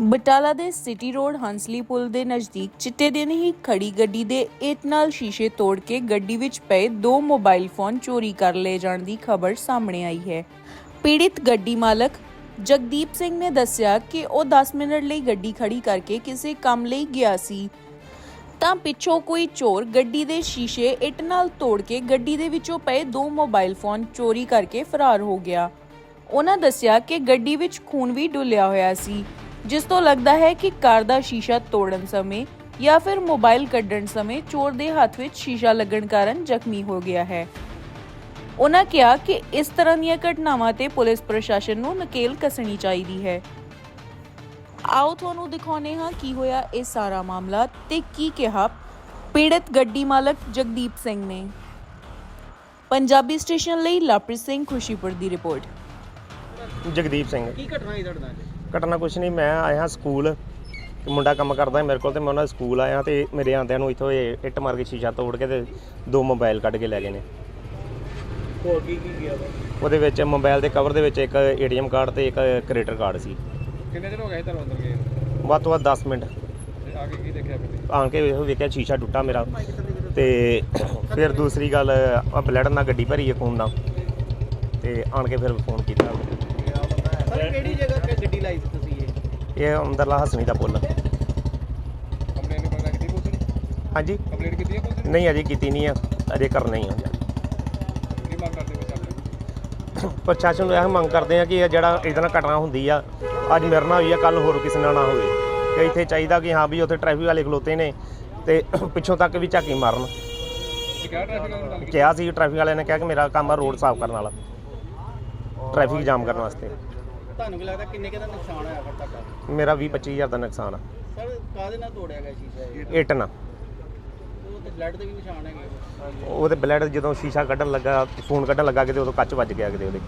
ਬਟਾਲਾ ਦੇ city road Hansli ਪੁਲ ਦੇ ਨਜ਼ਦੀਕ ਚਿੱਟੇ ਦਿਨ ਹੀ ਖੜੀ ਗੱਡੀ ਦੇ ਇੱਟ ਨਾਲ ਸ਼ੀਸ਼ੇ ਤੋੜ ਕੇ ਗੱਡੀ ਵਿੱਚ ਪਏ ਦੋ ਮੋਬਾਈਲ ਫੋਨ ਚੋਰੀ ਕਰ ਲਏ ਜਾਣ ਦੀ ਖਬਰ ਸਾਹਮਣੇ ਆਈ ਹੈ। ਪੀੜਿਤ ਗੱਡੀ ਮਾਲਕ ਜਗਦੀਪ ਸਿੰਘ ਨੇ ਦੱਸਿਆ ਕਿ ਉਹ 10 ਮਿੰਟ ਲਈ ਗੱਡੀ ਖੜੀ ਕਰਕੇ ਕਿਸੇ ਕੰਮ ਲਈ ਗਿਆ ਸੀ। ਤਾਂ ਪਿੱਛੋਂ ਕੋਈ ਚੋਰ ਗੱਡੀ ਦੇ ਸ਼ੀਸ਼ੇ ਇੱਟ ਨਾਲ ਤੋੜ ਕੇ ਗੱਡੀ ਦੇ ਵਿੱਚੋਂ ਪਏ ਦੋ ਮੋਬਾਈਲ ਫੋਨ ਚੋਰੀ ਕਰਕੇ ਫਰਾਰ ਹੋ ਗਿਆ। ਉਹਨਾਂ ਦੱਸਿਆ ਕਿ ਗੱਡੀ ਵਿੱਚ ਖੂਨ ਵੀ ਡੁੱਲਿਆ ਹੋਇਆ ਸੀ। ਜਿਸ ਤੋਂ ਲੱਗਦਾ ਹੈ ਕਿ ਕਾਰ ਦਾ ਸ਼ੀਸ਼ਾ ਤੋੜਨ ਸਮੇਂ ਜਾਂ ਫਿਰ ਮੋਬਾਈਲ ਕੱਢਣ ਸਮੇਂ ਚੋਰ ਦੇ ਹੱਥ ਵਿੱਚ ਸ਼ੀਸ਼ਾ ਲੱਗਣ ਕਾਰਨ ਜ਼ਖਮੀ ਹੋ ਗਿਆ ਹੈ। ਉਹਨਾਂ ਕਿਹਾ ਕਿ ਇਸ ਤਰ੍ਹਾਂ ਦੀਆਂ ਘਟਨਾਵਾਂ ਤੇ ਪੁਲਿਸ ਪ੍ਰਸ਼ਾਸਨ ਨੂੰ ਨਕੇਲ ਕੱਸਣੀ ਚਾਹੀਦੀ ਹੈ। ਆਓ ਤੁਹਾਨੂੰ ਦਿਖਾਉਨੇ ਹਾਂ ਕੀ ਹੋਇਆ ਇਹ ਸਾਰਾ ਮਾਮਲਾ ਤੇ ਕੀ ਕਿਹਾ ਪੀੜਤ ਗੱਡੀ ਮਾਲਕ ਜਗਦੀਪ ਸਿੰਘ ਨੇ। ਪੰਜਾਬੀ ਸਟੇਸ਼ਨ ਲਈ ਲਾਪ੍ਰਿਤ ਸਿੰਘ ਖੁਸ਼ੀਪੁਰ ਦੀ ਰਿਪੋਰਟ। ਜਗਦੀਪ ਸਿੰਘ। ਕੀ ਘਟਨਾ ਹੋਈ ਤੁਹਾਡੇ ਨਾਲ? ਘਟਨਾ ਕੁਛ ਨਹੀਂ ਮੈਂ ਆਇਆ ਸਕੂਲ ਤੇ ਮੁੰਡਾ ਕੰਮ ਕਰਦਾ ਮੇਰੇ ਕੋਲ ਤੇ ਮੈਂ ਉਹਨਾਂ ਦੇ ਸਕੂਲ ਆਇਆ ਤੇ ਮੇਰੇ ਆਂਦਿਆਂ ਨੂੰ ਇੱਥੋਂ ਇਹ ਇੱਟ ਮਾਰ ਕੇ ਸ਼ੀਸ਼ਾ ਤੋੜ ਕੇ ਤੇ ਦੋ ਮੋਬਾਈਲ ਕੱਢ ਕੇ ਲੈ ਗਏ ਨੇ। ਹੋਰ ਕੀ ਕੀ ਗਿਆ ਵਾ? ਉਹਦੇ ਵਿੱਚ ਮੋਬਾਈਲ ਦੇ ਕਵਰ ਦੇ ਵਿੱਚ ਇੱਕ ਏਟੀਐਮ ਕਾਰਡ ਤੇ ਇੱਕ ਕ੍ਰੈਡਿਟ ਕਾਰਡ ਸੀ। ਕਿੰਨੇ ਦਿਨ ਹੋ ਗਏ ਸੀ ਤੁਹਾਨੂੰ ਅੰਦਰ ਗਏ? ਵੱਧ ਤੋਂ ਵੱਧ 10 ਮਿੰਟ। ਤੇ ਆ ਕੇ ਕੀ ਦੇਖਿਆ ਫਿਰ? ਆਣ ਕੇ ਇਹੋ ਵੇਖਿਆ ਸ਼ੀਸ਼ਾ ਟੁੱਟਾ ਮੇਰਾ ਤੇ ਫਿਰ ਦੂਸਰੀ ਗੱਲ ਆ ਬਲੱਡ ਨਾਲ ਗੱਡੀ ਭਰੀ ਹੈ ਖੂਨ ਨਾਲ ਤੇ ਆਣ ਕੇ ਫਿਰ ਫੋਨ ਕੀਤਾ। ਸਰ ਕਿਹੜੀ ਜਗ੍ਹਾ ਤੇ ਗੱਡੀ ਲਾਈ ਸੀ ਤੁਸੀਂ ਇਹ? ਇਹ ਅੰਦਰਲਾ ਹਸਨੀ ਦਾ ਪੁੱਲ। ਕੰਪਲੇਨ ਕਰਨਾ ਕੀਤੀ ਪੁਲਿਸ ਨੂੰ? ਹਾਂਜੀ। ਕੰਪਲੇਨ ਕੀਤੀ ਹੈ ਪੁਲਿਸ ਨਹੀਂ ਅਜੇ ਕੀਤੀ ਨਹੀਂ ਆ। ਅਜੇ ਕਰਨਾ ਹੀ ਆ। ਕੀ ਮੰਗ ਕਰਦੇ ਬੱਚਾ ਪ੍ਰਸ਼ਾਸਨ ਨੂੰ ਇਹ ਮੰਗ ਕਰਦੇ ਆ ਕਿ ਇਹ ਜਿਹੜਾ ਇਹਦੇ ਨਾਲ ਘਟਨਾ ਹੁੰਦੀ ਆ ਅੱਜ ਮੇਰੇ ਨਾਲ ਹੋਈ ਆ ਕੱਲ ਹੋਰ ਕਿਸੇ ਨਾਲ ਨਾ ਹੋਵੇ। ਤੇ ਇੱਥੇ ਚਾਹੀਦਾ ਕਿ ਹਾਂ ਵੀ ਉੱਥੇ ਟ੍ਰੈਫਿਕ ਵਾਲੇ ਖਲੋਤੇ ਨੇ ਤੇ ਪਿੱਛੋਂ ਤੱਕ ਵੀ ਝਾਕੀ ਮਾਰਨ। ਕੀ ਕਹਿ ਟ੍ਰੈਫਿਕ ਨਾਲ ਗੱਲ ਕੀਤੀ? ਕਿਹਾ ਸੀ ਟ੍ਰੈਫਿਕ ਵਾਲਿਆਂ ਨੇ ਕਿਹਾ ਕਿ ਮੇਰਾ ਕੰਮ ਆ ਰੋਡ ਸਾਫ਼ ਕਰਨ ਵਾਲਾ। ਟ੍ਰੈਫਿਕ ਜਾਮ ਕਰਨ ਵਾਸਤੇ। ਤੁਹਾਨੂੰ ਕੀ ਲੱਗਦਾ ਕਿੰਨੇ ਕਿਹਦਾ ਨੁਕਸਾਨ ਹੋਇਆ ਫਿਰ ਤੁਹਾਡਾ? ਮੇਰਾ 20 25000 ਦਾ ਨੁਕਸਾਨ ਆ। ਸਰ ਕਾਹਦੇ ਨਾਲ ਤੋੜਿਆ ਗਿਆ ਸ਼ੀਸ਼ਾ ਇਹ? ਇੱਟ ਨਾ ਉਹ ਤੇ ਬਲੱਡ ਦੇ ਵੀ ਨਿਸ਼ਾਨ ਹੈਗੇ ਉਹਦੇ ਬਲੱਡ ਜਦੋਂ ਸ਼ੀਸ਼ਾ ਕੱਢਣ ਲੱਗਾ ਫੋਨ ਕੱਢਣ ਲੱਗਾ ਕਿਤੇ ਉਦੋਂ ਕੱਚ ਵੱਜ ਗਿਆ ਕਿਤੇ ਉਹਦੇ।